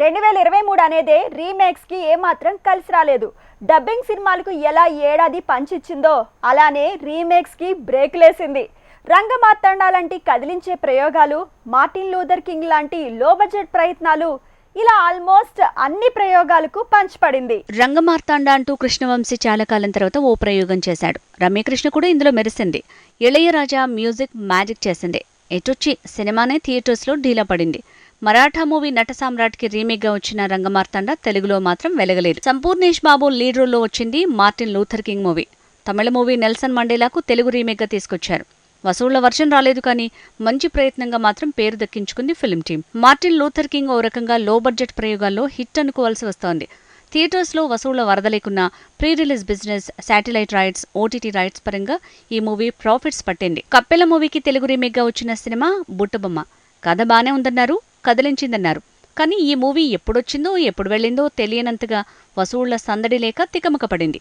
రెండు వేల ఇరవై మూడు అనేదే రీమేక్స్కి ఏమాత్రం కలిసి రాలేదు. డబ్బింగ్ సినిమాలకు ఎలా ఏడాది పంచిచ్చిందో అలానే రీమేక్స్కి బ్రేక్ లేసింది రంగమార్తాండాలంటి కదిలించే ప్రయోగాలు మార్టిన్ లూథర్ కింగ్ లాంటి లో బడ్జెట్ ప్రయత్నాలు ఇలా ఆల్మోస్ట్ అన్ని ప్రయోగాలకు పంచిపడింది. రంగమార్తాండ అంటూ కృష్ణవంశీ చాలా కాలం తర్వాత ఓ ప్రయోగం చేశాడు. రమ్యకృష్ణ కూడా ఇందులో మెరిసింది. ఇళయరాజా మ్యూజిక్ మ్యాజిక్ చేసింది. ఎటొచ్చి సినిమానే థియేటర్స్లో ఢీలా పడింది. మరాఠా మూవీ నట రీమేక్గా వచ్చిన రంగమార్తాండ తెలుగులో మాత్రం వెలగలేదు. సంపూర్ణేష్ బాబు లీడ్ రోల్లో వచ్చింది మార్టిన్ లూథర్ కింగ్ మూవీ. తమిళ మూవీ నెల్సన్ మండేలాకు తెలుగు రీమేక్గా తీసుకొచ్చారు. వసూళ్ళ వర్షం రాలేదు కానీ మంచి ప్రయత్నంగా మాత్రం పేరు దక్కించుకుంది film team Martin Luther King ఓ రకంగా లో బడ్జెట్ ప్రయోగాల్లో హిట్ అనుకోవాల్సి వస్తోంది. థియేటర్స్లో వసూళ్ళ వరదలేకున్న pre release business satellite rights OTT rights పరంగా ఈ మూవీ ప్రాఫిట్స్ పట్టింది. కప్పెల మూవీకి తెలుగు రీమేక్గా వచ్చిన సినిమా బుట్టబొమ్మ కథ బానే ఉందన్నారు కదిలించిందన్నారు. కానీ ఈ మూవీ ఎప్పుడొచ్చిందో ఎప్పుడు వెళ్ళిందో తెలియనంతగా వసూళ్ళ సందడి లేక తికమకపడింది.